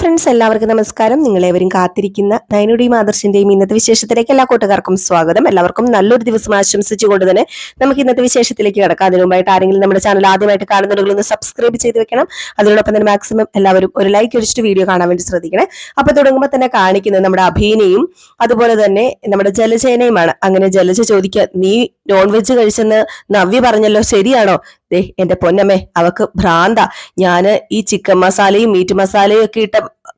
Friends എല്ലാവർക്കും നമസ്കാരം. നിങ്ങളേവരും കാത്തിരിക്കുന്ന നയനുടെയും ആദർശിന്റെയും ഇന്നത്തെ വിശേഷത്തിലേക്ക് എല്ലാ കൂട്ടുകാർക്കും സ്വാഗതം. എല്ലാവർക്കും നല്ലൊരു ദിവസം ആശംസിച്ചുകൊണ്ട് തന്നെ നമുക്ക് ഇന്നത്തെ വിശേഷത്തിലേക്ക് കിടക്കാം. അതിനു മുമ്പായിട്ട് ആരെങ്കിലും നമ്മുടെ ചാനൽ ആദ്യമായിട്ട് ഒന്ന് സബ്സ്ക്രൈബ് ചെയ്ത് വെക്കണം. അതിനോടൊപ്പം തന്നെ മാക്സിമം എല്ലാവരും ഒരു ലൈക്ക് അടിച്ചിട്ട് വീഡിയോ കാണാൻ വേണ്ടി ശ്രദ്ധിക്കണേ. അപ്പൊ തുടങ്ങുമ്പോൾ തന്നെ കാണിക്കുന്നത് നമ്മുടെ അഭിനയും അതുപോലെ തന്നെ നമ്മുടെ ജലജേനയുമാണ്. അങ്ങനെ ജലജ ചോദിക്കുക നീ നോൺ വെജ് കഴിച്ചെന്ന് നവ്യ പറഞ്ഞല്ലോ ശരിയാണോ? ദേ എന്റെ പൊന്നമ്മേ അവക്ക് ഭ്രാന്ത. ഞാൻ ഈ ചിക്കൻ മസാലയും മീറ്റ് മസാലയും ഒക്കെ ഇട്ട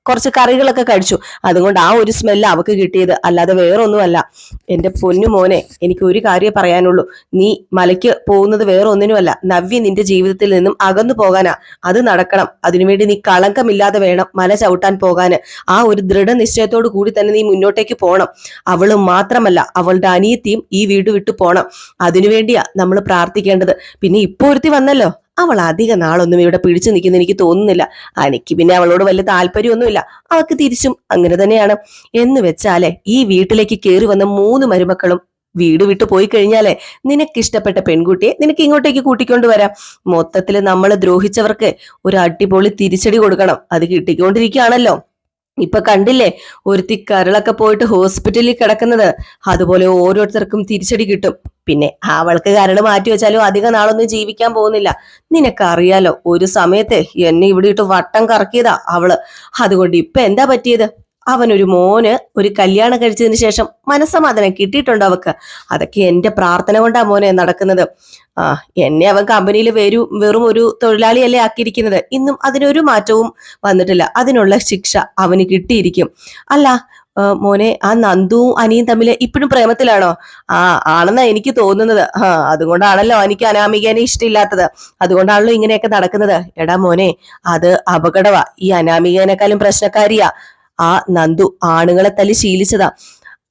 കുറച്ച് കറികളൊക്കെ കഴിച്ചു. അതുകൊണ്ട് ആ ഒരു സ്മെല്ല് അവക്ക് കിട്ടിയത്. അല്ലാതെ വേറൊന്നുമല്ല. എന്റെ പൊന്നു മോനെ എനിക്ക് ഒരു കാര്യം പറയാനുള്ളൂ. നീ മലയ്ക്ക് പോകുന്നത് വേറൊന്നിനുമല്ല. നവ്യ നിന്റെ ജീവിതത്തിൽ നിന്നും അകന്നു പോകാനാ. അത് നടക്കണം. അതിനുവേണ്ടി നീ കളങ്കമില്ലാതെ വേണം മല ചവിട്ടാൻ പോകാന്. ആ ഒരു ദൃഢനിശ്ചയത്തോടു കൂടി തന്നെ നീ മുന്നോട്ടേക്ക് പോകണം അവൾ മാത്രമല്ല അവളുടെ അനിയത്തിയും ഈ വീട് വിട്ടു പോകണം അതിനുവേണ്ടിയാ നമ്മൾ പ്രാർത്ഥിക്കേണ്ടത്. പിന്നെ ഇപ്പൊ ഒരുത്തി വന്നല്ലോ. അവൾ അധിക നാളൊന്നും ഇവിടെ പിടിച്ചു നിൽക്കുന്ന എനിക്ക് തോന്നുന്നില്ല. എനിക്ക് പിന്നെ അവളോട് വലിയ താല്പര്യമൊന്നുമില്ല. അവൾക്ക് തിരിച്ചും അങ്ങനെ തന്നെയാണ്. എന്ന് വെച്ചാലേ ഈ വീട്ടിലേക്ക് കയറി വന്ന മൂന്ന് മരുമക്കളും വീട് വിട്ടു പോയി കഴിഞ്ഞാലേ നിനക്ക് ഇഷ്ടപ്പെട്ട പെൺകുട്ടിയെ നിനക്ക് ഇങ്ങോട്ടേക്ക് കൂട്ടിക്കൊണ്ട് വരാം. മൊത്തത്തിൽ നമ്മൾ ദ്രോഹിച്ചവർക്ക് ഒരു അടിപൊളി തിരിച്ചടി കൊടുക്കണം. അത് കിട്ടിക്കൊണ്ടിരിക്കുകയാണല്ലോ. ഇപ്പൊ കണ്ടില്ലേ ഒരുത്തി കരളൊക്കെ പോയിട്ട് ഹോസ്പിറ്റലിൽ കിടക്കുന്നത്. അതുപോലെ ഓരോരുത്തർക്കും തിരിച്ചടി കിട്ടും. പിന്നെ അവൾക്ക് കരട് മാറ്റി വെച്ചാലും അധികം നാളൊന്നും ജീവിക്കാൻ പോകുന്നില്ല. നിനക്കറിയാലോ ഒരു സമയത്ത് എന്നെ ഇവിടെ ഇട്ട് വട്ടം കറക്കിയതാ അവൾ. അതുകൊണ്ട് ഇപ്പൊ എന്താ പറ്റിയത്? അവനൊരു മോന് ഒരു കല്യാണം കഴിച്ചതിന് ശേഷം മനസ്സമാധാനം കിട്ടിയിട്ടുണ്ട് അവക്ക്? അതൊക്കെ എന്റെ പ്രാർത്ഥന കൊണ്ടാ മോനെ നടക്കുന്നത്. ആ എന്നെ അവൻ കമ്പനിയിൽ വരൂ വെറും ഒരു തൊഴിലാളിയല്ലേ ആക്കിയിരിക്കുന്നത്. ഇന്നും അതിനൊരു മാറ്റവും വന്നിട്ടില്ല. അതിനുള്ള ശിക്ഷ അവന് കിട്ടിയിരിക്കും. അല്ല മോനെ ആ നന്ദുവും അനിയും തമ്മിൽ ഇപ്പോഴും പ്രേമത്തിലാണോ? ആ ആണെന്നാ എനിക്ക് തോന്നുന്നത്. ആ അതുകൊണ്ടാണല്ലോ എനിക്ക് അനാമികനെ ഇഷ്ടമില്ലാത്തത്. അതുകൊണ്ടാണല്ലോ ഇങ്ങനെയൊക്കെ നടക്കുന്നത്. എടാ മോനെ അത് അപകടവാ. ഈ അനാമികനേക്കാളും പ്രശ്നക്കാരിയാ. ആ നന്ദു ആണുങ്ങളെ തല്ലി ശീലിച്ചതാ.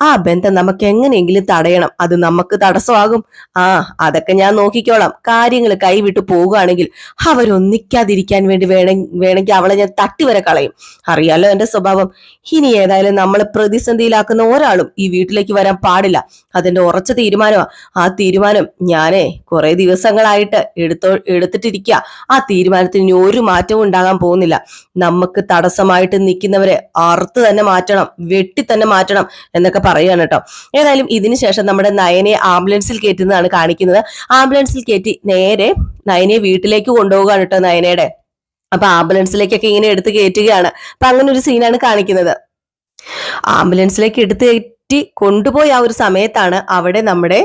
ആ ബന്ധം നമുക്ക് എങ്ങനെയെങ്കിലും തടയണം. അത് നമുക്ക് തടസ്സമാകും. ആ അതൊക്കെ ഞാൻ നോക്കിക്കോളാം. കാര്യങ്ങൾ കൈവിട്ട് പോകുകയാണെങ്കിൽ അവരൊന്നിക്കാതിരിക്കാൻ വേണ്ടി വേണ വേണമെങ്കിൽ അവളെ ഞാൻ തട്ടി വരെ കളയും. അറിയാലോ എന്റെ സ്വഭാവം. ഇനി ഏതായാലും നമ്മളെ പ്രതിസന്ധിയിലാക്കുന്ന ഒരാളും ഈ വീട്ടിലേക്ക് വരാൻ പാടില്ല. അതിന്റെ ഉറച്ച തീരുമാനമാ. ആ തീരുമാനം ഞാനേ കുറെ ദിവസങ്ങളായിട്ട് എടുത്തോ എടുത്തിട്ടിരിക്കുക ആ തീരുമാനത്തിന് ഒരു മാറ്റവും ഉണ്ടാകാൻ പോകുന്നില്ല. നമുക്ക് തടസ്സമായിട്ട് നിൽക്കുന്നവരെ അറുത്ത് തന്നെ മാറ്റണം. വെട്ടി തന്നെ മാറ്റണം എന്നൊക്കെ പറയുകയാണ് കേട്ടോ. ഏതായാലും ഇതിനുശേഷം നമ്മുടെ നയനെ ആംബുലൻസിൽ കയറ്റുന്നതാണ് കാണിക്കുന്നത്. ആംബുലൻസിൽ കയറ്റി നേരെ നയനെ വീട്ടിലേക്ക് കൊണ്ടുപോകുകയാണ് കേട്ടോ നയനയുടെ. അപ്പൊ ആംബുലൻസിലേക്കൊക്കെ ഇങ്ങനെ എടുത്ത് കയറ്റുകയാണ്. അപ്പൊ അങ്ങനെ ഒരു സീനാണ് കാണിക്കുന്നത്. ആംബുലൻസിലേക്ക് എടുത്ത് കയറ്റി കൊണ്ടുപോയ ആ ഒരു സമയത്താണ് അവിടെ നമ്മുടെ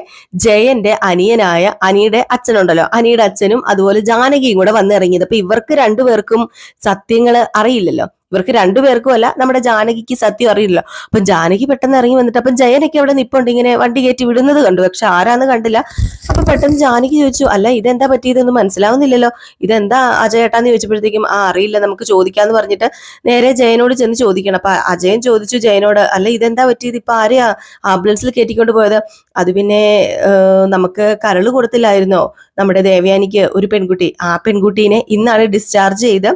ജയന്റെ അനിയനായ അനിയുടെ അച്ഛനുണ്ടല്ലോ. അനിയുടെ അച്ഛനും അതുപോലെ ജാനകിയും കൂടെ വന്നിറങ്ങിയത് അപ്പൊ ഇവർക്ക് രണ്ടുപേർക്കും സത്യങ്ങൾ അറിയില്ലല്ലോ. ഇവർക്ക് രണ്ടുപേർക്കും അല്ല നമ്മുടെ ജാനകിക്ക് സത്യം അറിയില്ലല്ലോ. അപ്പൊ ജാനകി പെട്ടെന്ന് ഇറങ്ങി വന്നിട്ട് അപ്പം ജയനൊക്കെ അവിടെ നിപ്പുണ്ട് ഇങ്ങനെ വണ്ടി കയറ്റി വിടുന്നത് കണ്ടു. പക്ഷെ ആരാന്ന് കണ്ടില്ല. അപ്പൊ പെട്ടെന്ന് ജാനകി ചോദിച്ചു അല്ല ഇതെന്താ പറ്റിയതെന്ന് മനസ്സിലാവുന്നില്ലല്ലോ. ഇതെന്താ അജയേട്ടാന്ന് ചോദിച്ചപ്പോഴത്തേക്കും ആ അറിയില്ല നമുക്ക് ചോദിക്കാന്ന് പറഞ്ഞിട്ട് നേരെ ജയനോട് ചെന്ന് ചോദിക്കണം. അപ്പൊ അജയൻ ചോദിച്ചു ജയനോട് അല്ല ഇതെന്താ പറ്റിയത്? ഇപ്പൊ ആരെയാ ആംബുലൻസിൽ കയറ്റിക്കൊണ്ട് പോയത്. അത് പിന്നെ നമുക്ക് കരൾ കൊടുത്തില്ലായിരുന്നോ? നമ്മുടെ ദേവയാനിക്ക് ഒരു പെൺകുട്ടി. ആ പെൺകുട്ടീനെ ഇന്നാണ് ഡിസ്ചാർജ് ചെയ്ത്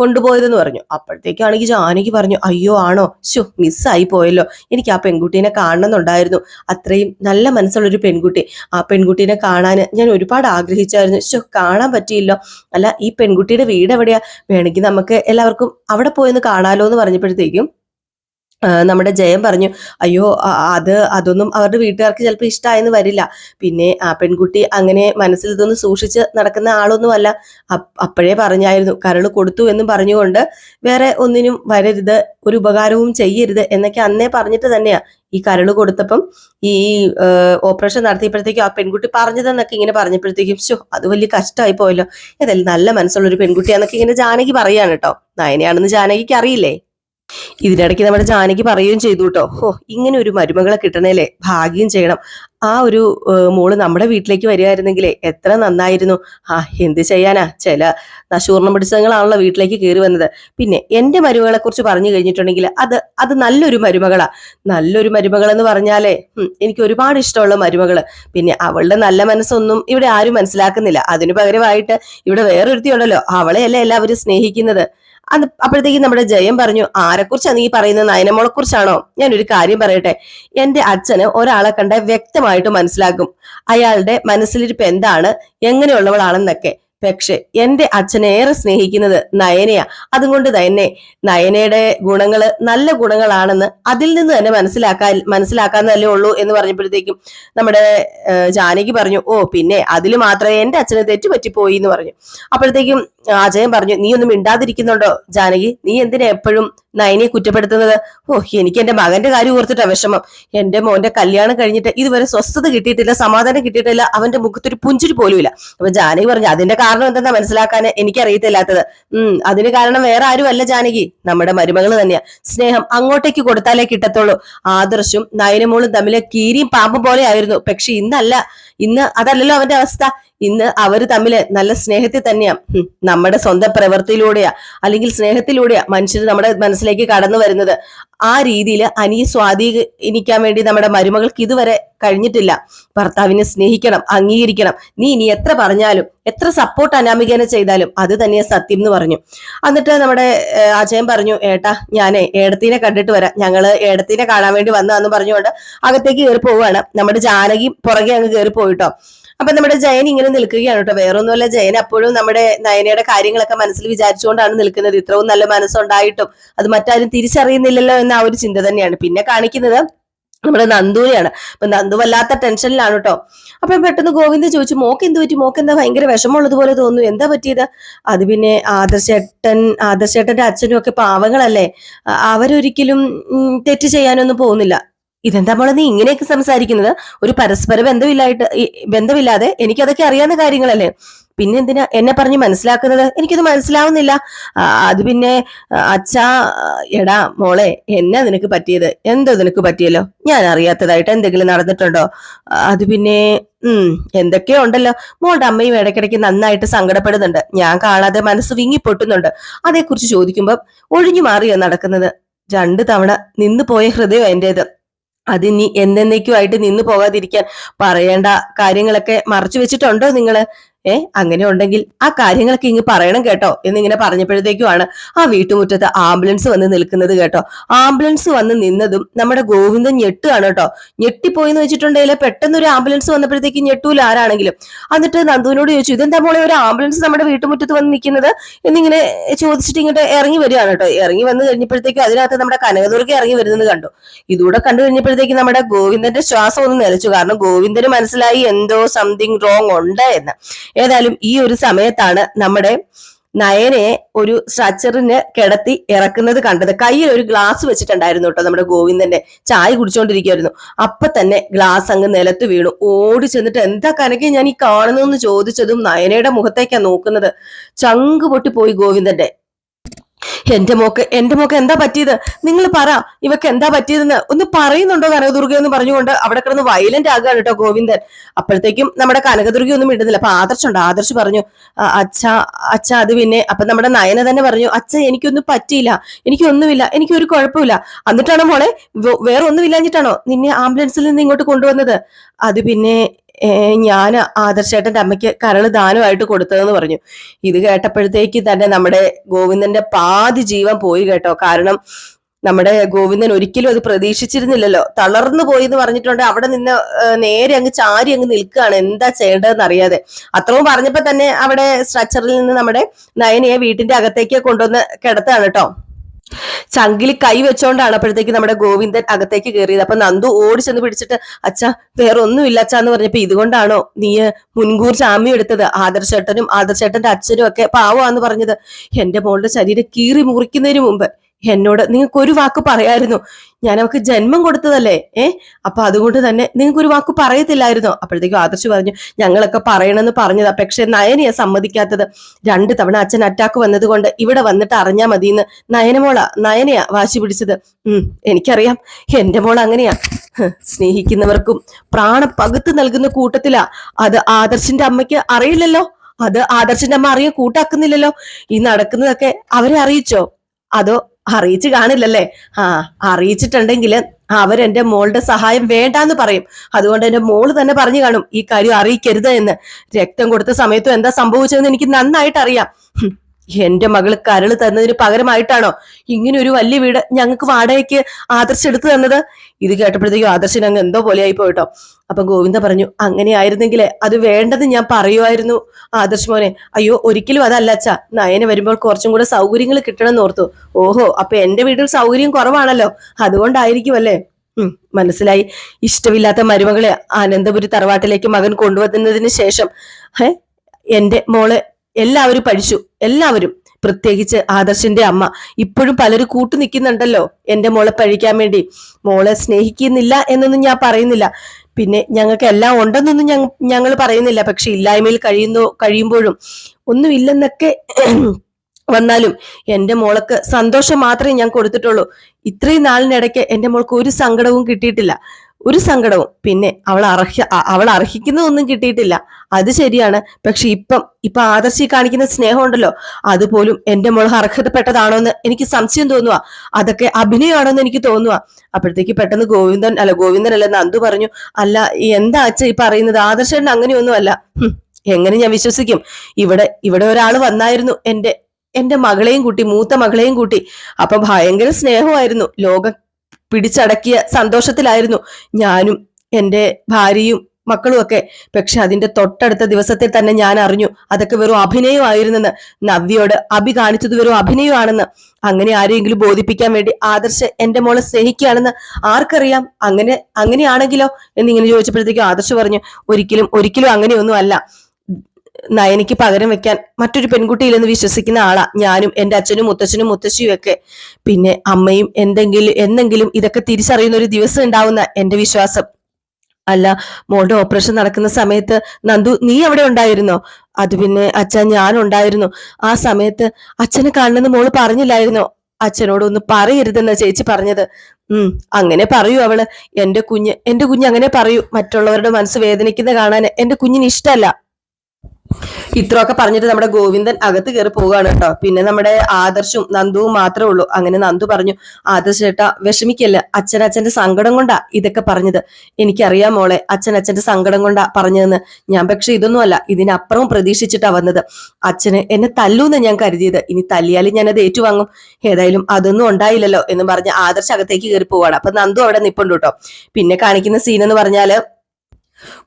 കൊണ്ടുപോയതെന്ന് പറഞ്ഞു. അപ്പോഴത്തേക്കാണെങ്കിൽ ജാനകി പറഞ്ഞു അയ്യോ ആണോ? ശോ മിസ്സായി പോയല്ലോ. എനിക്ക് ആ പെൺകുട്ടീനെ കാണണമെന്നുണ്ടായിരുന്നു. അത്രയും നല്ല മനസ്സുള്ളൊരു പെൺകുട്ടി. ആ പെൺകുട്ടീനെ കാണാൻ ഞാൻ ഒരുപാട് ആഗ്രഹിച്ചായിരുന്നു. ശോ കാണാൻ പറ്റിയില്ലോ. അല്ല ഈ പെൺകുട്ടിയുടെ വീട് എവിടെയാ വേണമെങ്കിൽ നമുക്ക് എല്ലാവർക്കും അവിടെ പോയെന്ന് കാണാലോ എന്ന് പറഞ്ഞപ്പോഴത്തേക്കും നമ്മുടെ ജയം പറഞ്ഞു അയ്യോ അത് അതൊന്നും അവരുടെ വീട്ടുകാർക്ക് ചിലപ്പോൾ ഇഷ്ടമായെന്ന് വരില്ല. പിന്നെ ആ പെൺകുട്ടി അങ്ങനെ മനസ്സിൽ ഇതൊന്നും സൂക്ഷിച്ച് നടക്കുന്ന ആളൊന്നുമല്ല. അപ്പോഴേ പറഞ്ഞായിരുന്നു. കരൾ കൊടുത്തു എന്നും പറഞ്ഞുകൊണ്ട് വേറെ ഒന്നിനും വരരുത് ഒരു ഉപകാരവും ചെയ്യരുത് എന്നൊക്കെ അന്നേ പറഞ്ഞിട്ട് തന്നെയാ ഈ കരൾ കൊടുത്തപ്പം ഈ ഓപ്പറേഷൻ നടത്തിയപ്പോഴത്തേക്കും ആ പെൺകുട്ടി പറഞ്ഞതെന്നൊക്കെ ഇങ്ങനെ പറഞ്ഞപ്പോഴത്തേക്കും ശോ അത് വലിയ കഷ്ടമായി പോയല്ലോ. ഏതായാലും നല്ല മനസ്സുള്ള ഒരു പെൺകുട്ടിയാന്നൊക്കെ ഇങ്ങനെ ജാനകി പറയാണ് കേട്ടോ. നയനയാണെന്ന് ജാനകിക്ക് അറിയില്ലേ? ഇതിനിടയ്ക്ക് നമ്മുടെ ജാനകി പറയുകയും ചെയ്തു കേട്ടോ. ഓ ഇങ്ങനെ ഒരു മരുമകളെ കിട്ടണേലേ ഭാഗ്യം ചെയ്യണം. ആ ഒരു മോൾ നമ്മുടെ വീട്ടിലേക്ക് വരികയായിരുന്നെങ്കിലേ എത്ര നന്നായിരുന്നു. ആ എന്ത് ചെയ്യാനാ? ചില നശൂർണം പിടിച്ചങ്ങളാണല്ലോ വീട്ടിലേക്ക് കയറി വന്നത്. പിന്നെ എന്റെ മരുമകളെ കുറിച്ച് പറഞ്ഞു കഴിഞ്ഞിട്ടുണ്ടെങ്കിൽ അത് അത് നല്ലൊരു മരുമകളാ. നല്ലൊരു മരുമകൾ എന്ന് പറഞ്ഞാലേ എനിക്ക് ഒരുപാട് ഇഷ്ടമുള്ള മരുമകൾ. പിന്നെ അവളുടെ നല്ല മനസ്സൊന്നും ഇവിടെ ആരും മനസ്സിലാക്കുന്നില്ല. അതിനു പകരമായിട്ട് ഇവിടെ വേറൊരുത്തി ഉണ്ടല്ലോ അവളെയല്ലേ എല്ലാവരും സ്നേഹിക്കുന്നത്. അത് അപ്പോഴത്തേക്കും നമ്മുടെ ജയം പറഞ്ഞു ആരെക്കുറിച്ചാണ് നീ പറയുന്നത്? നയനമോളെ കുറിച്ചാണോ ഒരു കാര്യം പറയട്ടെ. എന്റെ അച്ഛന് ഒരാളെ കണ്ട വ്യക്തമായിട്ട് മനസ്സിലാക്കും അയാളുടെ മനസ്സിലിരിപ്പ് എന്താണ്? എങ്ങനെയുള്ളവളാണെന്നൊക്കെ. പക്ഷെ എന്റെ അച്ഛനെ ഏറെ സ്നേഹിക്കുന്നത് നയനയാ. അതുകൊണ്ട് തന്നെ നയനയുടെ ഗുണങ്ങൾ നല്ല ഗുണങ്ങളാണെന്ന് അതിൽ നിന്ന് തന്നെ മനസ്സിലാക്കാൻ മനസ്സിലാക്കാന്നല്ലേ ഉള്ളൂ എന്ന് പറഞ്ഞപ്പോഴത്തേക്കും നമ്മുടെ ജാനകി പറഞ്ഞു ഓ പിന്നെ അതിൽ മാത്രമേ എന്റെ അച്ഛന് തെറ്റുപറ്റിപ്പോയി എന്ന് പറഞ്ഞു. അപ്പോഴത്തേക്കും അജയൻ പറഞ്ഞു നീ ഒന്നും മിണ്ടാതിരിക്കുന്നുണ്ടോ ജാനകി? നീ എന്തിനാ എപ്പോഴും നയനെ കുറ്റപ്പെടുത്തുന്നത്? ഓ എനിക്ക് എന്റെ മകന്റെ കാര്യം ഓർത്തിട്ടാ വിഷമം. എന്റെ മോന്റെ കല്യാണം കഴിഞ്ഞിട്ട് ഇതുവരെ സ്വസ്ഥത കിട്ടിയിട്ടില്ല സമാധാനം കിട്ടിയിട്ടില്ല അവന്റെ മുഖത്തൊരു പുഞ്ചിരി പോലുമില്ല. അപ്പൊ ജാനകി പറഞ്ഞു അതിന്റെ കാരണം എന്തെന്നാ മനസ്സിലാക്കാൻ എനിക്കറിയത്തില്ലാത്തത്. ഉം അതിന് കാരണം വേറെ ആരുമല്ല ജാനകി. നമ്മുടെ മരുമകൾ തന്നെയാ. സ്നേഹം അങ്ങോട്ടേക്ക് കൊടുത്താലേ കിട്ടത്തുള്ളൂ. ആദർശും നയനമോളും തമ്മിലെ കീരിയും പാമ്പും പോലെ ആയിരുന്നു. പക്ഷെ ഇന്നല്ല. ഇന്ന് അതല്ലല്ലോ അവന്റെ അവസ്ഥ. ഇന്ന് അവർ തമ്മിൽ നല്ല സ്നേഹത്തിൽ തന്നെയാ. നമ്മുടെ സ്വന്തം പ്രവൃത്തിയിലൂടെയാ. അല്ലെങ്കിൽ സ്നേഹത്തിലൂടെയാ മനുഷ്യർ നമ്മുടെ മനസ്സിലേക്ക് കടന്നു വരുന്നത്. ആ രീതിയിൽ അനിയെ സ്വാധീനിക്കാൻ വേണ്ടി നമ്മുടെ മരുമകൾക്ക് ഇതുവരെ കഴിഞ്ഞിട്ടില്ല. ഭർത്താവിനെ സ്നേഹിക്കണം അംഗീകരിക്കണം. നീ ഇനി എത്ര പറഞ്ഞാലും എത്ര സപ്പോർട്ട് അനാമികനെ ചെയ്താലും അത് തന്നെയാ സത്യം എന്ന് പറഞ്ഞു. എന്നിട്ട് നമ്മുടെ അജയൻ പറഞ്ഞു ഏട്ടാ ഞാനേ ഏടത്തിനെ കണ്ടിട്ട് വരാം. ഞങ്ങൾ ഏടത്തിനെ കാണാൻ വേണ്ടി വന്നതാന്ന് പറഞ്ഞുകൊണ്ട് അകത്തേക്ക് കയറി പോവുകയാണ്. നമ്മുടെ ജാനകി പുറകെ അങ്ങ് കയറി പോയിട്ടോ അപ്പൊ നമ്മുടെ ജയൻ ഇങ്ങനെ നിൽക്കുകയാണ് കേട്ടോ. വേറൊന്നുമല്ല ജയൻ അപ്പോഴും നമ്മുടെ നയനയുടെ കാര്യങ്ങളൊക്കെ മനസ്സിൽ വിചാരിച്ചുകൊണ്ടാണ് നിൽക്കുന്നത്. ഇത്രയും നല്ല മനസ്സുണ്ടായിട്ടും അത് മറ്റാരും തിരിച്ചറിയുന്നില്ലല്ലോ എന്ന ആ ഒരു ചിന്ത തന്നെയാണ്. പിന്നെ കാണിക്കുന്നത് നമ്മുടെ നന്ദുവിനെയാണ്. അപ്പൊ നന്ദു വല്ലാത്ത ടെൻഷനിലാണ് കേട്ടോ. അപ്പൊ പെട്ടെന്ന് ഗോവിന്ദ് ചോദിച്ചു മോക്ക് എന്ത് പറ്റി? മോക്ക് എന്താ ഭയങ്കര വിഷമമുള്ളത് പോലെ തോന്നുന്നു? എന്താ പറ്റിയത്? അത് പിന്നെ ആദർശേട്ടൻ ആദർശേട്ടന്റെ അച്ഛനും ഒക്കെ പാവങ്ങളല്ലേ? അവരൊരിക്കലും തെറ്റ് ചെയ്യാനൊന്നും പോകുന്നില്ല. ഇതെന്താ മോളെ നീ ഇങ്ങനെയൊക്കെ സംസാരിക്കുന്നത്? ഒരു പരസ്പര ബന്ധമില്ലായിട്ട് ബന്ധമില്ലാതെ എനിക്കതൊക്കെ അറിയാവുന്ന കാര്യങ്ങളല്ലേ? പിന്നെ എന്തിനാ എന്നെ പറഞ്ഞ് മനസ്സിലാക്കുന്നത്? എനിക്കത് മനസ്സിലാവുന്നില്ല. അത് പിന്നെ അച്ഛാ എടാ മോളെ എന്നാ നിനക്ക് പറ്റിയത്? എന്തോ നിനക്ക് പറ്റിയല്ലോ? ഞാൻ അറിയാത്തതായിട്ട് എന്തെങ്കിലും നടന്നിട്ടുണ്ടോ? അത് പിന്നെ ഉം എന്തൊക്കെയോ ഉണ്ടല്ലോ. മോളുടെ അമ്മയും ഇടയ്ക്കിടയ്ക്ക് നന്നായിട്ട് സങ്കടപ്പെടുന്നുണ്ട്. ഞാൻ കാണാതെ മനസ്സ് വിങ്ങി പൊട്ടുന്നുണ്ട് അതേക്കുറിച്ച് ചോദിക്കുമ്പോൾ ഒഴിഞ്ഞു മാറിയോ നടക്കുന്നത്? രണ്ടു തവണ നിന്നു പോയ ഹൃദയം എന്റേത്. അത് ഇനി എന്നേക്കുമായിട്ട് നിന്നു പോകാതിരിക്കാൻ പറയേണ്ട കാര്യങ്ങളൊക്കെ മറച്ചു വെച്ചിട്ടുണ്ടോ നിങ്ങൾ? ഏ അങ്ങനെ ഉണ്ടെങ്കിൽ ആ കാര്യങ്ങളൊക്കെ ഇങ്ങ് പറയണം കേട്ടോ എന്നിങ്ങനെ പറഞ്ഞപ്പോഴത്തേക്കുമാണ് ആ വീട്ടുമുറ്റത്ത് ആംബുലൻസ് വന്ന് നിൽക്കുന്നത് കേട്ടോ. ആംബുലൻസ് വന്ന് നിന്നതും നമ്മുടെ ഗോവിന്ദൻ ഞെട്ടുകയാണ് കേട്ടോ. ഞെട്ടിപ്പോയി എന്ന് വെച്ചിട്ടുണ്ടെങ്കിൽ പെട്ടെന്ന് ഒരു ആംബുലൻസ് വന്നപ്പോഴത്തേക്ക് ഞെട്ടൂല ആരാണെങ്കിലും. എന്നിട്ട് നന്ദുവിനോട് ചോദിച്ചു ഇതെന്താ മോളെ ഒരു ആംബുലൻസ് നമ്മുടെ വീട്ടുമുറ്റത്ത് വന്ന് നിൽക്കുന്നത്? എന്നിങ്ങനെ ചോദിച്ചിട്ട് ഇങ്ങോട്ട് ഇറങ്ങി വരികയാണ് കേട്ടോ. ഇറങ്ങി വന്ന് കഴിഞ്ഞപ്പോഴത്തേക്ക് അതിനകത്ത് നമ്മുടെ കനകദുർഗ ഇറങ്ങി വരുന്നത് കണ്ടു. ഇതൂടെ കണ്ടു കഴിഞ്ഞപ്പോഴത്തേക്ക് നമ്മുടെ ഗോവിന്ദന്റെ ശ്വാസം ഒന്ന് നിലച്ചു. കാരണം ഗോവിന്ദന് മനസ്സിലായി എന്തോ സംതിങ് റോങ് ഉണ്ട് എന്ന്. ഏതായാലും ഈ ഒരു സമയത്താണ് നമ്മുടെ നയനെ ഒരു സ്ട്രച്ചറിന് കിടത്തി ഇറക്കുന്നത് കണ്ടത്. കയ്യിൽ ഒരു ഗ്ലാസ് വെച്ചിട്ടുണ്ടായിരുന്നു കേട്ടോ നമ്മുടെ ഗോവിന്ദന്റെ ചായ കുടിച്ചോണ്ടിരിക്കുമായിരുന്നു അപ്പൊ തന്നെ ഗ്ലാസ് അങ്ങ് നിലത്ത് വീണു. ഓടി ചെന്നിട്ട് എന്താ കനകെ ഞാൻ ഈ കാണുന്നു ചോദിച്ചതും നയനയുടെ മുഖത്തേക്കാ നോക്കുന്നത്. ചങ്ക് പൊട്ടി പോയി ഗോവിന്ദന്റെ എന്റെ മോക്ക് എന്റെ മോക്ക് എന്താ പറ്റിയത്? നിങ്ങൾ പറ ഇവക്ക് എന്താ പറ്റിയതെന്ന് ഒന്ന് പറയുന്നുണ്ടോ കനകദുർഗ എന്ന് പറഞ്ഞുകൊണ്ട് അവിടെ കിടന്ന് വയലന്റ് ആകുകയാണ് കേട്ടോ ഗോവിന്ദൻ. അപ്പോഴത്തേക്കും നമ്മുടെ കനകദുർഗ ഒന്നും ഇടുന്നില്ല. അപ്പൊ ആദർശുണ്ട്. ആദർശ് പറഞ്ഞു അച്ഛ അച്ഛ അത് പിന്നെ. അപ്പൊ നമ്മുടെ നയന തന്നെ പറഞ്ഞു അച്ഛ എനിക്കൊന്നും പറ്റിയില്ല. എനിക്കൊന്നുമില്ല. എനിക്കൊരു കുഴപ്പമില്ല. എന്നിട്ടാണോ മോളെ വേറെ ഒന്നുമില്ലാഞ്ഞിട്ടാണോ നിന്നെ ആംബുലൻസിൽ നിന്ന് ഇങ്ങോട്ട് കൊണ്ടുവന്നത്? അത് പിന്നെ ഞാൻ ആദർശേട്ടന്റെ അമ്മയ്ക്ക് കരൾ ദാനമായിട്ട് കൊടുത്തതെന്ന് പറഞ്ഞു. ഇത് കേട്ടപ്പോഴത്തേക്ക് തന്നെ നമ്മുടെ ഗോവിന്ദന്റെ പാതി ജീവൻ പോയി കേട്ടോ. കാരണം നമ്മുടെ ഗോവിന്ദൻ ഒരിക്കലും അത് പ്രതീക്ഷിച്ചിരുന്നില്ലല്ലോ. തളർന്നു പോയി എന്ന് പറഞ്ഞിട്ടുണ്ട്. അവിടെ നിന്ന് നേരെ അങ്ങ് ചാരി അങ്ങ് നിൽക്കുകയാണ്. എന്താ ചെയ്യേണ്ടതെന്ന് അറിയാതെ. അത്രയും പറഞ്ഞപ്പോ തന്നെ അവിടെ സ്ട്രക്ചറിൽ നിന്ന് നമ്മുടെ നയനയെ വീട്ടിന്റെ അകത്തേക്ക് കൊണ്ടുവന്ന് കിടത്താണ് കേട്ടോ. ചങ്കിലി കൈ വെച്ചോണ്ടാണ് അപ്പോഴത്തേക്ക് നമ്മുടെ ഗോവിന്ദൻ അകത്തേക്ക് കയറിയത് അപ്പൊ നന്ദു ഓടി ചെന്ന് പിടിച്ചിട്ട് അച്ഛ വേറെ ഒന്നുമില്ല അച്ഛ എന്ന് പറഞ്ഞപ്പോ ഇതുകൊണ്ടാണോ നീ മുൻകൂർ ജാമ്യം എടുത്തത്? ആദർശേട്ടനും ആദർശേട്ടന്റെ അച്ഛനും ഒക്കെ പാവാന്ന് പറഞ്ഞത്. എന്റെ മോളുടെ ശരീരം കീറി മുറിക്കുന്നതിന് മുമ്പ് എന്നോട് നിങ്ങൾക്ക് ഒരു വാക്ക് പറയായിരുന്നു. ഞാൻ അവൾക്ക് ജന്മം കൊടുത്തതല്ലേ? ഏ? അപ്പൊ അതുകൊണ്ട് തന്നെ നിങ്ങൾക്ക് ഒരു വാക്ക് പറയത്തില്ലായിരുന്നോ. അപ്പോഴത്തേക്കും ആദർശ് പറഞ്ഞു ഞങ്ങളൊക്കെ പറയണമെന്ന് പറഞ്ഞതാ. പക്ഷെ നയനയെ സമ്മതിക്കാത്തത്. രണ്ട് തവണ അച്ഛൻ അറ്റാക്ക് വന്നതുകൊണ്ട് ഇവിടെ വന്നിട്ട് അറിഞ്ഞാ മതിയെന്ന് നയനമോള നയനയാ വാശി പിടിച്ചത്. ഉം എനിക്കറിയാം. എന്റെ മോൾ അങ്ങനെയാ. സ്നേഹിക്കുന്നവർക്കും പ്രാണ പകുത്ത് നൽകുന്ന കൂട്ടത്തിലാ. അത് ആദർശിന്റെ അമ്മയ്ക്ക് അറിയില്ലല്ലോ. അത് ആദർശിന്റെ അമ്മ അറിയാൻ കൂട്ടാക്കുന്നില്ലല്ലോ. ഈ നടക്കുന്നതൊക്കെ അവരെ അറിയിച്ചോ? അതോ അറിയിച്ചു കാണില്ലല്ലേ? ആ അറിയിച്ചിട്ടുണ്ടെങ്കിൽ അവരെന്റെ മോളുടെ സഹായം വേണ്ടാന്ന് പറയും. അതുകൊണ്ട് എന്റെ മോൾ തന്നെ പറഞ്ഞു കാണും ഈ കാര്യം അറിയിക്കരുത് എന്ന്. രക്തം കൊടുത്ത സമയത്തും എന്താ സംഭവിച്ചതെന്ന് എനിക്ക് നന്നായിട്ട് അറിയാം എന്റെ മകൾ കരൾ തന്നതിന് പകരമായിട്ടാണോ ഇങ്ങനെ ഒരു വലിയ വീട് ഞങ്ങൾക്ക് വാടകയ്ക്ക് ആദർശ് എടുത്തു തന്നത്? ഇത് കേട്ടപ്പോഴത്തേക്കും ആദർശിന് അങ്ങ് എന്തോ പോലെയായി പോയിട്ടോ. അപ്പൊ ഗോവിന്ദ പറഞ്ഞു അങ്ങനെ ആയിരുന്നെങ്കിലേ അത് വേണ്ടത് ഞാൻ പറയുമായിരുന്നു ആദർശ് മോനെ അയ്യോ ഒരിക്കലും അതല്ല അച്ഛാ. നയനെ വരുമ്പോൾ കുറച്ചും കൂടെ സൗകര്യങ്ങൾ കിട്ടണം ഓർത്തു. ഓഹോ അപ്പൊ എന്റെ വീട്ടിൽ സൗകര്യം കുറവാണല്ലോ. അതുകൊണ്ടായിരിക്കും അല്ലേ? മനസ്സിലായി. ഇഷ്ടമില്ലാത്ത മരുമകളെ അനന്തപുരി തറവാട്ടിലേക്ക് മകൻ കൊണ്ടുവന്നതിന് ശേഷം ഹേ എന്റെ മോൾ എല്ലാവരും പഠിച്ചു. എല്ലാവരും. പ്രത്യേകിച്ച് ആദർശിന്റെ അമ്മ. ഇപ്പോഴും പലരും കൂട്ടു നിൽക്കുന്നുണ്ടല്ലോ എന്റെ മോളെ പഴിക്കാൻ വേണ്ടി. മോളെ സ്നേഹിക്കുന്നില്ല എന്നൊന്നും ഞാൻ പറയുന്നില്ല. പിന്നെ ഞങ്ങൾക്ക് എല്ലാം ഉണ്ടെന്നൊന്നും ഞങ്ങൾ പറയുന്നില്ല. പക്ഷെ ഇല്ലായ്മയിൽ കഴിയുന്നു കഴിയുമ്പോഴും ഒന്നുമില്ലെന്നൊക്കെ വന്നാലും എന്റെ മോൾക്ക് സന്തോഷം മാത്രമേ ഞാൻ കൊടുത്തിട്ടുള്ളൂ. ഇത്രയും നാളിനിടയ്ക്ക് എന്റെ മോൾക്ക് ഒരു സങ്കടവും കിട്ടിയിട്ടില്ല. ഒരു സങ്കടവും. പിന്നെ അവൾ അർഹ അവൾ അർഹിക്കുന്നതൊന്നും കിട്ടിയിട്ടില്ല. അത് ശരിയാണ്. പക്ഷെ ഇപ്പം ഇപ്പൊ ആദർശി കാണിക്കുന്ന സ്നേഹമുണ്ടല്ലോ. അതുപോലും എന്റെ മോൾ അർഹതപ്പെട്ടതാണോ എന്ന് എനിക്ക് സംശയം തോന്നുക അതൊക്കെ അഭിനയമാണോ എന്ന് എനിക്ക് തോന്നുക അപ്പോഴത്തേക്ക് പെട്ടെന്ന് ഗോവിന്ദൻ അല്ല ഗോവിന്ദൻ അല്ല നന്ദു പറഞ്ഞു അല്ല എന്താ അച്ഛ ഈ പറയുന്നത്? ആദർശൻ അങ്ങനെയൊന്നുമല്ല എങ്ങനെ ഞാൻ വിശ്വസിക്കും? ഇവിടെ ഇവിടെ ഒരാൾ വന്നായിരുന്നു എന്റെ എന്റെ മകളെയും കൂട്ടി മൂത്ത മകളെയും കൂട്ടി. അപ്പൊ ഭയങ്കര സ്നേഹമായിരുന്നു. ലോകം പിടിച്ചടക്കിയ സന്തോഷത്തിലായിരുന്നു ഞാനും എന്റെ ഭാര്യയും മക്കളുമൊക്കെ. പക്ഷെ അതിന്റെ തൊട്ടടുത്ത ദിവസത്തിൽ തന്നെ ഞാൻ അറിഞ്ഞു അതൊക്കെ വെറും അഭിനയമായിരുന്നെന്ന്. നവ്യയോട് അഭി കാണിച്ചത് വെറും അഭിനയമാണെന്ന്. അങ്ങനെ ആരെയെങ്കിലും ബോധിപ്പിക്കാൻ വേണ്ടി ആദർശ് എന്റെ മോളെ സ്നേഹിക്കുകയാണെന്ന് ആർക്കറിയാം? അങ്ങനെ അങ്ങനെയാണെങ്കിലോ? എന്നിങ്ങനെ ചോദിച്ചപ്പോഴത്തേക്കും ആദർശ് പറഞ്ഞു ഒരിക്കലും ഒരിക്കലും അങ്ങനെയൊന്നും അല്ല നയനിക്ക് പകരം വെക്കാൻ മറ്റൊരു പെൺകുട്ടിയില്ലെന്ന് വിശ്വസിക്കുന്ന ആളാ. ഞാനും എന്റെ അച്ഛനും മുത്തച്ഛനും മുത്തശ്ശിയും ഒക്കെ പിന്നെ അമ്മയും എന്തെങ്കിലും എന്തെങ്കിലും ഇതൊക്കെ തിരിച്ചറിയുന്ന ഒരു ദിവസം ഉണ്ടാവുന്ന എന്റെ വിശ്വാസം. അല്ല മോളുടെ ഓപ്പറേഷൻ നടക്കുന്ന സമയത്ത് നന്ദു നീ അവിടെ ഉണ്ടായിരുന്നോ? അത് പിന്നെ അച്ഛൻ ഞാൻ ഉണ്ടായിരുന്നു. ആ സമയത്ത് അച്ഛനെ കാണുന്ന മോൾ പറഞ്ഞില്ലായിരുന്നോ? അച്ഛനോട് ഒന്ന് പറയരുതെന്ന ചേച്ചി പറഞ്ഞത്. ഉം അങ്ങനെ പറയൂ അവൾ. എന്റെ കുഞ്ഞ് എന്റെ കുഞ്ഞ് അങ്ങനെ പറയൂ. മറ്റുള്ളവരുടെ മനസ്സ് വേദനിക്കുന്ന കാണാൻ എന്റെ കുഞ്ഞിന് ഇഷ്ടമല്ല ഇത്രയൊക്കെ പറഞ്ഞിട്ട് നമ്മുടെ ഗോവിന്ദൻ അകത്ത് കയറി പോവുകയാണ് കേട്ടോ. പിന്നെ നമ്മുടെ ആദർശും നന്ദുവും മാത്രമേ ഉള്ളൂ. അങ്ങനെ നന്ദു പറഞ്ഞു ആദർശ ചേട്ടാ വിഷമിക്കല്ല? അച്ഛൻ അച്ഛന്റെ സങ്കടം കൊണ്ടാ ഇതൊക്കെ പറഞ്ഞത്? എനിക്കറിയാം മോളെ അച്ഛൻ അച്ഛന്റെ സങ്കടം കൊണ്ടാ പറഞ്ഞതെന്ന്. ഞാൻ പക്ഷെ ഇതൊന്നുമല്ല ഇതിനപ്പുറവും പ്രതീക്ഷിച്ചിട്ടാ വന്നത്. അച്ഛന് എന്നെ തല്ലൂന്ന് ഞാൻ കരുതിയത്. ഇനി തല്ലിയാലും ഞാൻ ഏറ്റുവാങ്ങും. ഏതായാലും അതൊന്നും ഉണ്ടായില്ലല്ലോ എന്ന് പറഞ്ഞ് ആദർശ അകത്തേക്ക് കയറി പോവാണ് അപ്പൊ നന്ദു അവിടെ നിപ്പുണ്ട് കേട്ടോ. പിന്നെ കാണിക്കുന്ന സീൻ എന്ന് പറഞ്ഞാൽ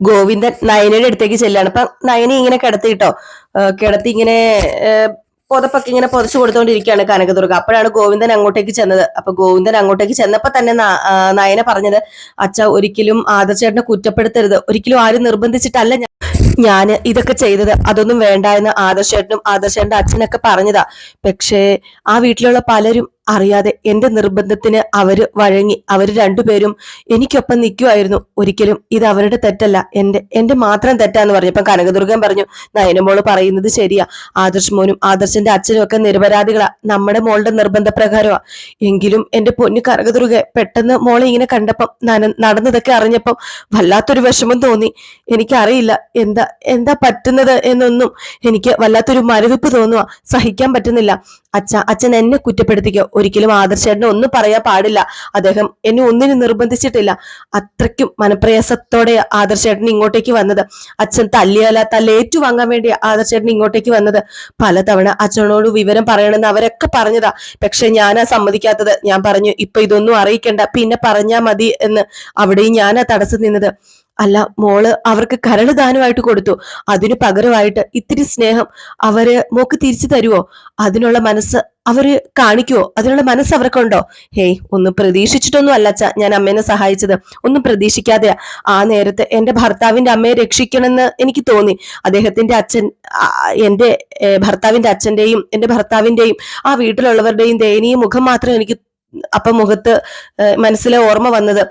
ഗോവിന്ദൻ നയനയുടെ അടുത്തേക്ക് ചെല്ലാണ്. അപ്പൊ നയനെ ഇങ്ങനെ കിടത്തി കിട്ടോ കിടത്തി ഇങ്ങനെ പുതപ്പൊക്കെ ഇങ്ങനെ പൊതച്ചു കൊടുത്തോണ്ടിരിക്കുകയാണ് കനകദുർഗ. അപ്പോഴാണ് ഗോവിന്ദൻ അങ്ങോട്ടേക്ക് ചെന്നത്. അപ്പൊ ഗോവിന്ദൻ അങ്ങോട്ടേക്ക് ചെന്നപ്പോ തന്നെ നയന പറഞ്ഞത് അച്ഛ ഒരിക്കലും ആദർശേട്ടനെ കുറ്റപ്പെടുത്തരുത്. ഒരിക്കലും ആരും നിർബന്ധിച്ചിട്ടല്ല ഞാൻ ഇതൊക്കെ ചെയ്തത്. അതൊന്നും വേണ്ട എന്ന് ആദർശേട്ടനും ആദർശേട്ടന്റെ അച്ഛനൊക്കെ പറഞ്ഞതാ. പക്ഷേ ആ വീട്ടിലുള്ള പലരും അറിയാതെ എന്റെ നിർബന്ധത്തിന് അവർ വഴങ്ങി അവർ രണ്ടുപേരും എനിക്കൊപ്പം നിൽക്കുമായിരുന്നു ഒരിക്കലും ഇത് അവരുടെ തെറ്റല്ല. എന്റെ എന്റെ മാത്രം തെറ്റാന്ന് പറഞ്ഞു. ഇപ്പൊ കനകദുർഗൻ പറഞ്ഞു നയനമോൾ പറയുന്നത് ശരിയാ. ആദർശ് മോനും ആദർശന്റെ അച്ഛനും ഒക്കെ നിരപരാധികളാ. നമ്മുടെ മോളുടെ നിർബന്ധ പ്രകാരമാ എങ്കിലും എന്റെ പൊന്നു കനകദുർഗ പെട്ടെന്ന് മോളെ ഇങ്ങനെ കണ്ടപ്പം നടന്നതൊക്കെ അറിഞ്ഞപ്പം വല്ലാത്തൊരു വിഷമം തോന്നി. എനിക്കറിയില്ല എന്താ എന്താ പറ്റുന്നത് എന്നൊന്നും എനിക്ക് വല്ലാത്തൊരു മരവിപ്പ് തോന്നുക സഹിക്കാൻ പറ്റുന്നില്ല. അച്ഛ അച്ഛൻ എന്നെ കുറ്റപ്പെടുത്തിക്കോ. ഒരിക്കലും ആദർശേട്ടനെ ഒന്നും പറയാൻ പാടില്ല. അദ്ദേഹം എന്നെ ഒന്നിനും നിർബന്ധിച്ചിട്ടില്ല. അത്രയ്ക്കും മനപ്രയാസത്തോടെ ആദർശേട്ടൻ ഇങ്ങോട്ടേക്ക് വന്നത്. അച്ഛൻ തല്ലിയല്ല തല്ലേറ്റു വാങ്ങാൻ വേണ്ടി ആദർശേട്ടൻ ഇങ്ങോട്ടേക്ക് വന്നത്. പലതവണ അച്ഛനോട് വിവരം പറയണമെന്ന് അവരൊക്കെ പറഞ്ഞതാ. പക്ഷെ ഞാനാ സമ്മതിക്കാത്തത്. ഞാൻ പറഞ്ഞു ഇപ്പൊ ഇതൊന്നും അറിയിക്കണ്ട. പിന്നെ പറഞ്ഞാ മതി എന്ന് അവിടെയും ഞാനാ തടസ്സം നിന്നത്. അല്ല മോൾ അവർക്ക് കരളദാനമായിട്ട് കൊടുത്തു. അതിനു പകരമായിട്ട് ഇത്തിരി സ്നേഹം അവർ മോക്ക് തിരിച്ചു തരുവോ? അതിനുള്ള മനസ്സ് അവർ കാണിക്കുവോ? അതിനുള്ള മനസ്സ് അവർക്കുണ്ടോ? ഹേയ് ഒന്നും പ്രതീക്ഷിച്ചിട്ടൊന്നും അല്ലച്ച ഞാൻ അമ്മേനെ സഹായിച്ചത്. ഒന്നും പ്രതീക്ഷിക്കാതെ ആ നേരത്തെ എന്റെ ഭർത്താവിന്റെ അമ്മയെ രക്ഷിക്കണമെന്ന് എനിക്ക് തോന്നി. അദ്ദേഹത്തിന്റെ അച്ഛൻ എന്റെ ഭർത്താവിന്റെ അച്ഛന്റെയും എന്റെ ഭർത്താവിന്റെയും ആ വീട്ടിലുള്ളവരുടെയും ദയനീയ മുഖം മാത്രം എനിക്ക് അപ്പൊ മുഖത്ത് മനസ്സിലെ ഓർമ്മ വന്നത്.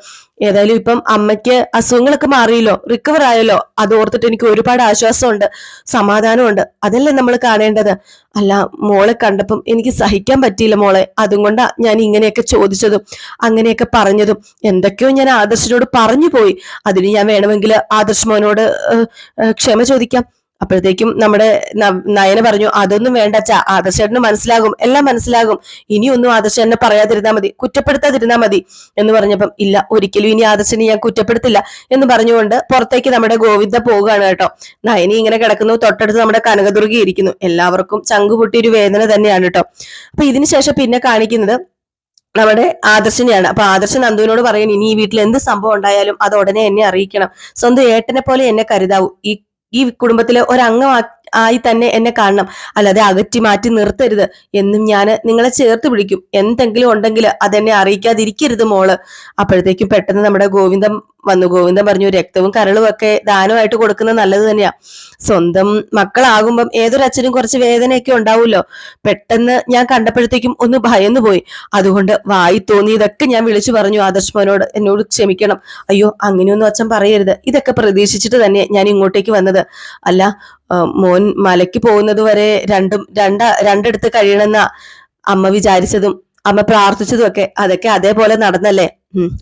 ഏതായാലും ഇപ്പം അമ്മയ്ക്ക് അസുഖങ്ങളൊക്കെ മാറിയല്ലോ റിക്കവർ ആയല്ലോ. അത് ഓർത്തിട്ട് എനിക്ക് ഒരുപാട് ആശ്വാസമുണ്ട് സമാധാനമുണ്ട്. അതല്ലേ നമ്മൾ കാണേണ്ടത്? അല്ല മോളെ കണ്ടപ്പം എനിക്ക് സഹിക്കാൻ പറ്റിയില്ല മോളെ. അതും കൊണ്ടാ ഞാൻ ഇങ്ങനെയൊക്കെ ചോദിച്ചതും അങ്ങനെയൊക്കെ പറഞ്ഞതും. എന്തൊക്കെയോ ഞാൻ ആദർശനോട് പറഞ്ഞു പോയി. അതിന് ഞാൻ വേണമെങ്കിൽ ആദർശ് മോനോട് ക്ഷമ ചോദിക്കാം. അപ്പോഴത്തേക്കും നമ്മുടെ നയന പറഞ്ഞു അതൊന്നും വേണ്ട അച്ഛാ ആദർശേട്ടന് മനസ്സിലാകും എല്ലാം മനസ്സിലാകും. ഇനിയൊന്നും ആദർശേട്ടനെ പറയാതിരുന്നാൽ മതി കുറ്റപ്പെടുത്താതിരുന്നാൽ മതി. എന്ന് പറഞ്ഞപ്പം ഇല്ല ഒരിക്കലും ഇനി ആദർശനെ ഞാൻ കുറ്റപ്പെടുത്തില്ല. എന്ന് പറഞ്ഞുകൊണ്ട് പുറത്തേക്ക് നമ്മുടെ ഗോവിന്ദ പോവുകയാണ് കേട്ടോ. നയനി ഇങ്ങനെ കിടക്കുന്നു തൊട്ടടുത്ത് നമ്മുടെ കനകദുർഗി ഇരിക്കുന്നു. എല്ലാവർക്കും ചങ്കുപൊട്ടി ഒരു വേദന തന്നെയാണ് കേട്ടോ. അപ്പൊ ഇതിനുശേഷം പിന്നെ കാണിക്കുന്നത് നമ്മുടെ ആദർശിനെയാണ്. അപ്പൊ ആദർശൻ നന്ദുവിനോട് പറയുന്നു ഇനി ഈ വീട്ടിൽ എന്ത് സംഭവം ഉണ്ടായാലും അത് ഉടനെ എന്നെ അറിയിക്കണം. സ്വന്തം ഏട്ടനെ പോലെ എന്നെ കരുതാവൂ. ഈ ഈ കുടുംബത്തിലെ ഒരംഗം ആയി തന്നെ എന്നെ കാണണം. അല്ലാതെ അകറ്റി മാറ്റി നിർത്തരുത്. എന്നും ഞാൻ നിങ്ങളെ ചേർത്ത് പിടിക്കും. എന്തെങ്കിലും ഉണ്ടെങ്കിൽ അതെന്നെ അറിയിക്കാതിരിക്കരുത് മോൾ. അപ്പോഴത്തേക്കും പെട്ടെന്ന് നമ്മുടെ ഗോവിന്ദം വന്നു ഗോവിന്ദൻ പറഞ്ഞു രക്തവും കരളും ഒക്കെ ദാനമായിട്ട് കൊടുക്കുന്നത് നല്ലത് തന്നെയാ. സ്വന്തം മക്കളാകുമ്പം ഏതൊരു അച്ഛനും കുറച്ച് വേദനയൊക്കെ ഉണ്ടാവുമല്ലോ. പെട്ടെന്ന് ഞാൻ കണ്ടപ്പോഴത്തേക്കും ഒന്ന് ഭയന്നു പോയി. അതുകൊണ്ട് വായി തോന്നിയതൊക്കെ ഞാൻ വിളിച്ചു പറഞ്ഞു ആദർശ് മോനോട് എന്നോട് ക്ഷമിക്കണം. അയ്യോ അങ്ങനെയൊന്നും അച്ഛൻ പറയരുത്. ഇതൊക്കെ പ്രതീക്ഷിച്ചിട്ട് തന്നെ ഞാൻ ഇങ്ങോട്ടേക്ക് വന്നത്. അല്ല മോൻ മലയ്ക്ക് പോകുന്നത് വരെ രണ്ടും രണ്ട രണ്ടെടുത്ത് കഴിയണമെന്ന അമ്മ വിചാരിച്ചതും അമ്മ പ്രാർത്ഥിച്ചതും ഒക്കെ അതൊക്കെ അതേപോലെ നടന്നല്ലേ?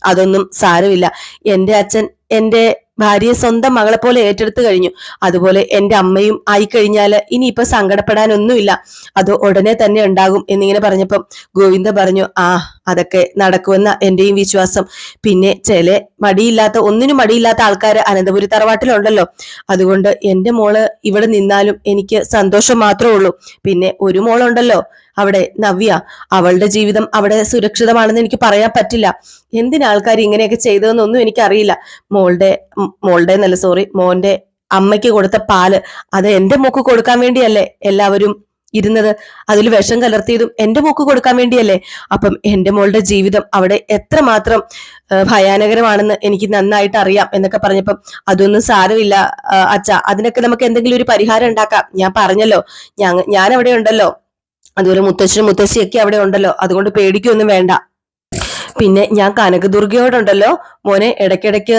അതൊന്നും സാരമില്ല. എന്റെ അച്ഛൻ എന്റെ ഭാര്യയെ സ്വന്തം മകളെ പോലെ ഏറ്റെടുത്തു കഴിഞ്ഞു. അതുപോലെ എന്റെ അമ്മയും ആയി കഴിഞ്ഞാൽ ഇനിയിപ്പോ സങ്കടപ്പെടാനൊന്നുമില്ല. അത് ഉടനെ തന്നെ ഉണ്ടാകും എന്നിങ്ങനെ പറഞ്ഞപ്പം ഗോവിന്ദ പറഞ്ഞു ആ അതൊക്കെ നടക്കുമെന്ന എന്റെയും വിശ്വാസം. പിന്നെ ചില മടിയില്ലാത്ത ഒന്നിനും മടിയില്ലാത്ത ആൾക്കാർ അനന്തപുരി തറവാട്ടിലുണ്ടല്ലോ. അതുകൊണ്ട് എന്റെ മോൾ ഇവിടെ നിന്നാലും എനിക്ക് സന്തോഷം മാത്രമേ ഉള്ളൂ. പിന്നെ ഒരു മോളുണ്ടല്ലോ അവിടെ നവ്യ. അവളുടെ ജീവിതം അവിടെ സുരക്ഷിതമാണെന്ന് എനിക്ക് പറയാൻ പറ്റില്ല. എന്തിനാ ആൾക്കാർ ഇങ്ങനെയൊക്കെ ചെയ്തതെന്നൊന്നും എനിക്കറിയില്ല. മോളുടെ മോളുടെ എന്നല്ല സോറി മോന്റെ അമ്മയ്ക്ക് കൊടുത്ത പാൽ. അത് എന്റെ മോക്ക് കൊടുക്കാൻ വേണ്ടിയല്ലേ എല്ലാവരും ഇരുന്നത്. അതിൽ വിഷം കലർത്തിയതും എന്റെ മൂക്ക് കൊടുക്കാൻ വേണ്ടിയല്ലേ? അപ്പം എന്റെ മോളുടെ ജീവിതം അവിടെ എത്രമാത്രം ഭയാനകരമാണെന്ന് എനിക്ക് നന്നായിട്ട് അറിയാം എന്നൊക്കെ പറഞ്ഞപ്പം അതൊന്നും സാരമില്ല അച്ഛ. അതിനൊക്കെ നമുക്ക് എന്തെങ്കിലും ഒരു പരിഹാരം ഉണ്ടാക്കാം. ഞാൻ പറഞ്ഞല്ലോ ഞാൻ ഞാൻ അവിടെ ഉണ്ടല്ലോ. അതുപോലെ മുത്തശ്ശനും മുത്തശ്ശിയൊക്കെ അവിടെ ഉണ്ടല്ലോ. അതുകൊണ്ട് പേടിക്കൊന്നും വേണ്ട. പിന്നെ ഞാൻ കനകദുർഗയോടുണ്ടല്ലോ. മോനെ ഇടയ്ക്കിടയ്ക്ക്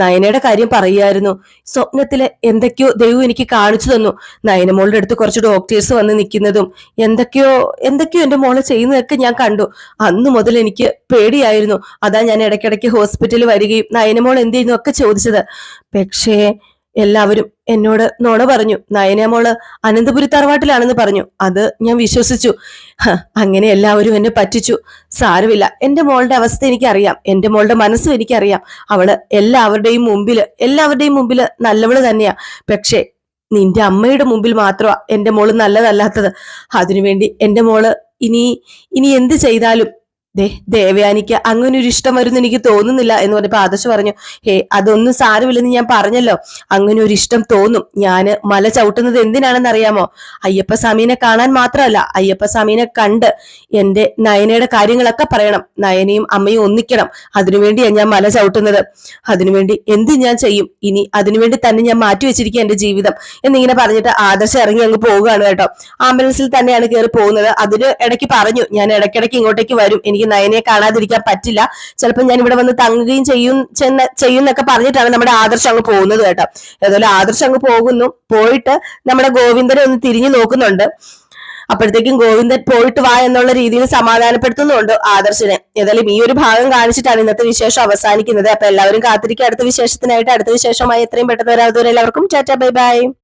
നയനയുടെ കാര്യം പറയുമായിരുന്നു സ്വപ്നത്തിൽ എന്തൊക്കെയോ ദൈവം എനിക്ക് കാണിച്ചു തന്നു. നയനമോളുടെ അടുത്ത് കുറച്ച് ഡോക്ടേഴ്സ് വന്ന് നിൽക്കുന്നതും എന്തൊക്കെയോ എന്തൊക്കെയോ എന്റെ മോൾ ചെയ്യുന്നതൊക്കെ ഞാൻ കണ്ടു. അന്ന് മുതൽ എനിക്ക് പേടിയായിരുന്നു. അതാ ഞാൻ ഇടയ്ക്കിടയ്ക്ക് ഹോസ്പിറ്റലിൽ വരികയും നയനമോൾ എന്ത് ചെയ്യുന്നു ഒക്കെ ചോദിച്ചത്. പക്ഷേ എല്ലാവരും എന്നോട് നോണ പറഞ്ഞു നയനമോൾ അനന്തപുരി തറവാട്ടിലാണെന്ന് പറഞ്ഞു. അത് ഞാൻ വിശ്വസിച്ചു. അങ്ങനെ എല്ലാവരും എന്നെ പറ്റിച്ചു. സാരമില്ല. എന്റെ മോളുടെ അവസ്ഥ എനിക്കറിയാം. എന്റെ മോളുടെ മനസ്സും എനിക്കറിയാം. അവൾ എല്ലാവരുടെയും മുമ്പിൽ എല്ലാവരുടെയും മുമ്പിൽ നല്ലവൾ തന്നെയാ. പക്ഷേ നിന്റെ അമ്മയുടെ മുമ്പിൽ മാത്രമാ എന്റെ മോൾ നല്ലതല്ലാത്തത്. അതിനുവേണ്ടി എന്റെ മോൾ ഇനി ഇനി എന്ത് ചെയ്താലും ദേ ദേവയാനിക്ക് അങ്ങനെ ഒരു ഇഷ്ടം വരുന്ന എനിക്ക് തോന്നുന്നില്ല എന്ന് പറഞ്ഞപ്പോ ആദർശ് പറഞ്ഞു ഹേ അതൊന്നും സാരമില്ലെന്ന് ഞാൻ പറഞ്ഞല്ലോ. അങ്ങനെ ഒരു ഇഷ്ടം തോന്നും. ഞാൻ മല ചവിട്ടുന്നത് എന്തിനാണെന്ന് അറിയാമോ അയ്യപ്പ സ്വാമീനെ കാണാൻ മാത്രമല്ല അയ്യപ്പ സ്വാമീനെ കണ്ട് എന്റെ നയനയുടെ കാര്യങ്ങളൊക്കെ പറയണം. നയനയും അമ്മയും ഒന്നിക്കണം. അതിനുവേണ്ടിയാണ് ഞാൻ മല ചവിട്ടുന്നത്. അതിനുവേണ്ടി എന്ത് ഞാൻ ചെയ്യും? ഇനി അതിനുവേണ്ടി തന്നെ ഞാൻ മാറ്റി വെച്ചിരിക്കുക എന്റെ ജീവിതം. എന്നിങ്ങനെ പറഞ്ഞിട്ട് ആദർശ് ഇറങ്ങി അങ്ങ് പോവുകയാണ് കേട്ടോ. ആംബുലൻസിൽ തന്നെയാണ് കയറി പോകുന്നത്. അതിന് ഇടയ്ക്ക് പറഞ്ഞു ഞാൻ ഇടയ്ക്കിടയ്ക്ക് ഇങ്ങോട്ടേക്ക് വരും. നയനെ കാണാതിരിക്കാൻ പറ്റില്ല. ചിലപ്പോൾ ഞാൻ ഇവിടെ വന്ന് തങ്ങുകയും ചെയ്യും ചെന്ന ചെയ്യുന്നൊക്കെ പറഞ്ഞിട്ടാണ് നമ്മുടെ ആദർശം അങ്ങ് പോകുന്നത് കേട്ടോ. ഏതായാലും ആദർശം അങ്ങ് പോകുന്നു. പോയിട്ട് നമ്മുടെ ഗോവിന്ദനെ ഒന്ന് തിരിഞ്ഞു നോക്കുന്നുണ്ട്. അപ്പോഴത്തേക്കും ഗോവിന്ദൻ പോയിട്ട് വാ എന്നുള്ള രീതിയിൽ സമാധാനപ്പെടുത്തുന്നുണ്ട് ആദർശനെ. ഏതായാലും ഈ ഒരു ഭാഗം കാണിച്ചിട്ടാണ് ഇന്നത്തെ വിശേഷം അവസാനിക്കുന്നത്. അപ്പൊ എല്ലാവരും കാത്തിരിക്കുക അടുത്ത വിശേഷത്തിനായിട്ട് അടുത്ത വിശേഷമായി എത്രയും പെട്ടെന്ന് വരാതെ എല്ലാവർക്കും ടാറ്റ ബൈ ബൈ.